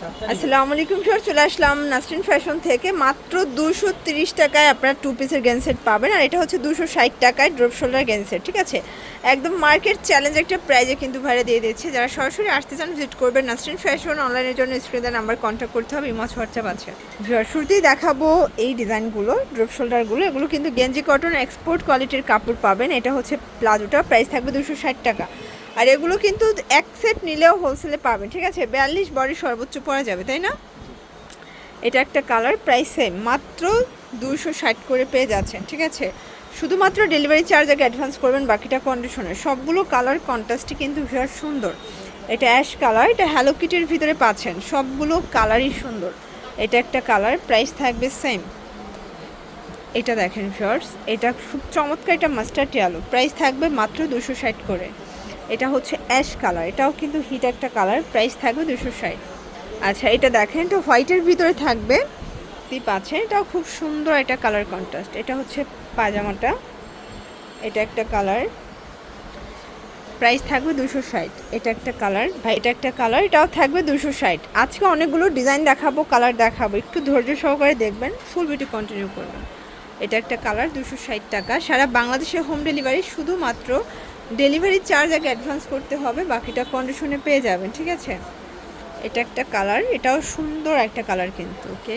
আসসালামু আলাইকুম স্যার চলে আসলাম নাসরিন ফ্যাশন থেকে। মাত্র দুশো তিরিশ টাকায় আপনার টু পিসের গেন সেট পাবেন, আর এটা হচ্ছে দুশো ষাট টাকায় ড্রপ শোল্ডার গেন সেট ঠিক আছে? একদম মার্কেট চ্যালেঞ্জ একটা প্রাইজে কিন্তু ভাড়া দিয়ে দিচ্ছে। যারা সরাসরি আসতে চান ভিজিট করবেন নাসরিন ফ্যাশন অনলাইনের জন্য স্ক্রিনের নাম্বার কন্ট্যাক্ট করতে হবে ইমজ হোয়াটসঅ্যাপ আছে। শুরুতেই দেখাবো এই ডিজাইনগুলো ড্রপ শোল্ডারগুলো এগুলো কিন্তু গেঞ্জি কটন এক্সপোর্ট কোয়ালিটির কাপড় পাবেন, এটা হচ্ছে প্লাজোটা প্রাইস থাকবে দুশো ষাট টাকা। আর এগুলো কিন্তু এক সেট নিলেও হোলসেলে পাবেন, ঠিক আছে? বিয়াল্লিশ বডি সর্বোচ্চ পরা যাবে, তাই না? এটা একটা কালার প্রাইস সেম মাত্র দুশো ষাট করে পেয়ে যাচ্ছেন, ঠিক আছে? শুধুমাত্র ডেলিভারি চার্জ আগে অ্যাডভান্স করবেন বাকিটা কন্ডিশনে সবগুলো কালার কন্ট্রাস্টই কিন্তু ভীষণ সুন্দর। এটা অ্যাশ কালার এটা হ্যালো কিটের ভিতরে পাচ্ছেন, সবগুলো কালারই সুন্দর। এটা একটা কালার প্রাইস থাকবে সেম এটা দেখেন ফিয়ার্স এটা খুব চমৎকার এটা মাস্টার্ড আলু প্রাইস থাকবে মাত্র দুশো ষাট করে। এটা হচ্ছে অ্যাশ কালার। এটাও কিন্তু হিট একটা কালার। প্রাইস থাকবে দুশো ষাট। আচ্ছা এটা দেখেন, এটা হোয়াইটের ভিতরে থাকবে। টিপ আছে এটাও খুব সুন্দর একটা কালার কন্ট্রাস্ট। এটা হচ্ছে পাজামাটা এটা একটা কালার। প্রাইস থাকবে দুশো ষাট। এটা একটা কালার। ভাই, এটা একটা কালার, এটাও থাকবে দুশো ষাট। আজকে অনেকগুলো ডিজাইন দেখাবো, কালার দেখাবো। একটু ধৈর্য সহকারে দেখবেন, ফুল ভিডিও কন্টিনিউ করবেন। এটা একটা কালার, দুশো ষাট টাকা। সারা বাংলাদেশে হোম ডেলিভারি শুধুমাত্র ডেলিভারি চার্জ আগে অ্যাডভান্স করতে হবে, বাকিটা কন্ডিশনে পেয়ে যাবেন, ঠিক আছে? এটা একটা কালার এটাও সুন্দর একটা কালার কিন্তু ওকে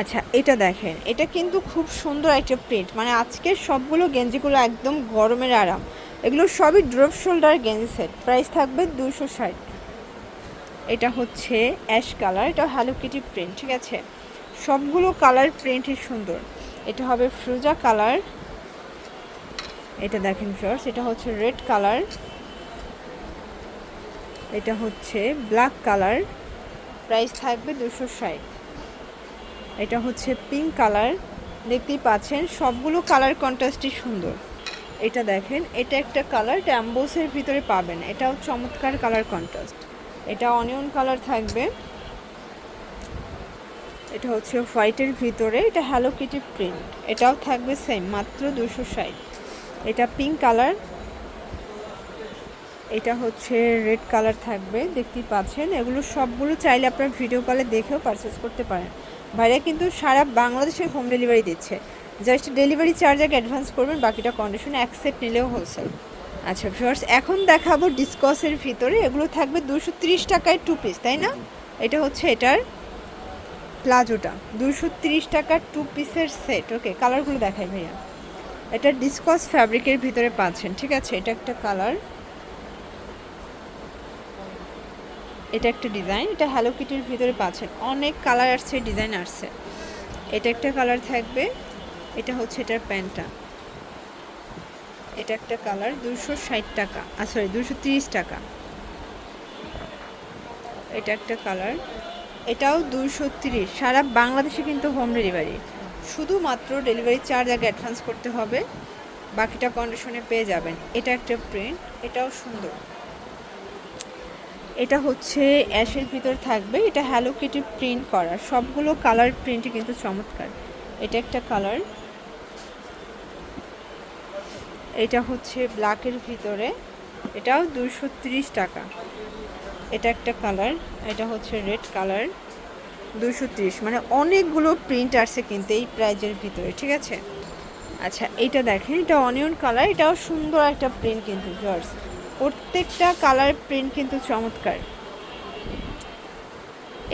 আচ্ছা এটা দেখেন, এটা কিন্তু খুব সুন্দর একটা প্রিন্ট মানে আজকের সবগুলো গেঞ্জিগুলো একদম গরমের আরাম। এগুলো সবই ড্রপ শোল্ডার গেঞ্জি সেট প্রাইস থাকবে দুশো ষাট। এটা হচ্ছে অ্যাশ কালার এটা হ্যালো কিটি প্রিন্ট ঠিক আছে? সবগুলো কালার প্রিন্টই সুন্দর। এটা হবে ফ্রুজা কালার এটা দেখেন ফিওর্স এটা হচ্ছে রেড কালার এটা হচ্ছে ব্ল্যাক কালার প্রাইস থাকবে দুশো এটা হচ্ছে পিঙ্ক কালার দেখতেই পাচ্ছেন সবগুলো কালার কন্ট্রাস্টই সুন্দর। এটা দেখেন, এটা একটা কালার এটা অ্যাম্বোসের ভিতরে পাবেন, এটাও চমৎকার কালার কন্ট্রাস্ট এটা অনিয়ন কালার থাকবে। এটা হচ্ছে হোয়াইটের ভিতরে, এটা হ্যালো কিটি প্রিন্ট এটাও থাকবে সেম মাত্র দুশো ষাট। এটা পিঙ্ক কালার এটা হচ্ছে রেড কালার থাকবে, দেখতেই পাচ্ছেন। এগুলো সবগুলো চাইলে আপনার ভিডিও কলে দেখেও পারচেস করতে পারেন। বাইরে কিন্তু সারা বাংলাদেশে হোম ডেলিভারি দিচ্ছে। জাস্ট ডেলিভারি চার্জ আগে অ্যাডভান্স করবেন, বাকিটা কন্ডিশনে অ্যাকসেপ্ট নিলেও হোলসেল আচ্ছা ভিউয়ার্স এখন দেখাবো ডিসকসের ভিতরে। এগুলো থাকবে দুশো ত্রিশ টাকায় টু পিস তাই না? এটা হচ্ছে এটার প্লাজোটা। দুশো ত্রিশ টাকার টু পিসের সেট ওকে কালারগুলো দেখাই ভাইয়া। এটা ডিসকস ফ্যাব্রিকের ভিতরে পাচ্ছেন, ঠিক আছে? এটা একটা কালার। এটা একটা ডিজাইন, এটা হ্যালো কিটির ভিতরে পাচ্ছেন। অনেক কালার আসছে, ডিজাইন আসছে। এটা একটা কালার থাকবে, এটা হচ্ছে এটার প্যান্টটা। এটা একটা কালার দুশো ষাট টাকা সরি দুশো তিরিশ টাকা। এটা একটা কালার, এটাও দুশো তিরিশ। সারা বাংলাদেশে কিন্তু হোম ডেলিভারি শুধুমাত্র ডেলিভারি চার্জ আগে অ্যাডভান্স করতে হবে, বাকিটা কন্ডিশনে পেয়ে যাবেন। এটা একটা প্রিন্ট এটাও সুন্দর। এটা হচ্ছে অ্যাশের ভিতর থাকবে, এটা হ্যালো কিটি প্রিন্ট করা। সবগুলো কালার প্রিন্টই কিন্তু চমৎকার। এটা একটা কালার এটা হচ্ছে ব্ল্যাকের ভিতরে। এটাও দুশো টাকা। এটা একটা কালার এটা হচ্ছে রেড কালার দুশো তিরিশ। মানে অনেকগুলো প্রিন্ট আসছে কিন্তু এই প্রাইজের ভিতরে, ঠিক আছে? আচ্ছা এটা দেখেন, এটা অনিয়ন কালার এটাও সুন্দর একটা প্রিন্ট কিন্তু জর্জ প্রত্যেকটা কালার প্রিন্ট কিন্তু চমৎকার।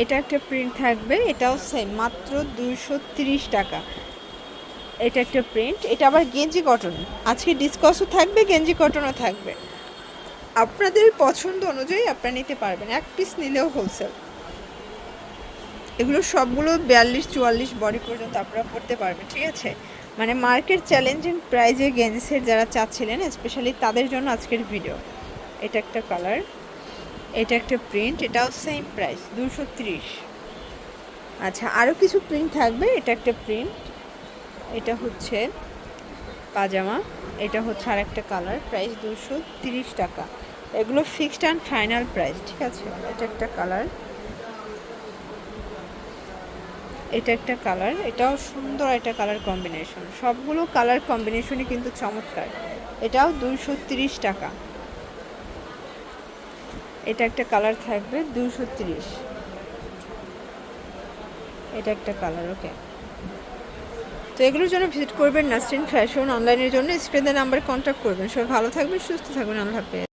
এটা একটা প্রিন্ট থাকবে, এটাও সেম মাত্র দুশো টাকা। এটা একটা প্রিন্ট এটা আবার গেঞ্জি কটন আজকে ডিসকাসও থাকবে, গেঞ্জি কটনও থাকবে। আপনাদের পছন্দ অনুযায়ী আপনারা নিতে পারবেন, এক পিস নিলেও হোলসেল এগুলো সবগুলো বিয়াল্লিশ, চুয়াল্লিশ বডি পর্যন্ত আপনারা পড়তে পারবেন, ঠিক আছে? মানে মার্কেট চ্যালেঞ্জিং প্রাইজে গেঞ্জি সেট যারা চাচ্ছিলেন স্পেশালি তাদের জন্য আজকের ভিডিও এটা একটা কালার এটা একটা প্রিন্ট এটাও সেম প্রাইস দুশো আচ্ছা আরও কিছু প্রিন্ট থাকবে, এটা একটা প্রিন্ট এটা হচ্ছে পাজামা, এটা হচ্ছে আর একটা কালার প্রাইস দুশো টাকা। এগুলো ফিক্সড অ্যান্ড ফাইনাল প্রাইস ঠিক আছে? এটা একটা কালার এটা একটা কালার এটাও সুন্দর একটা কালার কম্বিনেশন সবগুলো কালার কম্বিনেশনই কিন্তু চমৎকার। এটাও দুশো তিরিশ টাকা। এটা একটা কালার থাকবে দুশো তিরিশ। এটা একটা কালার ওকে তো এগুলোর জন্য ভিজিট করবেন নাসরিন ফ্যাশন অনলাইনের জন্য। স্ক্রিনের নাম্বার কন্ট্যাক্ট করবেন। সবাই ভালো থাকবেন, সুস্থ থাকবেন। আল্লাহ হাফেজ।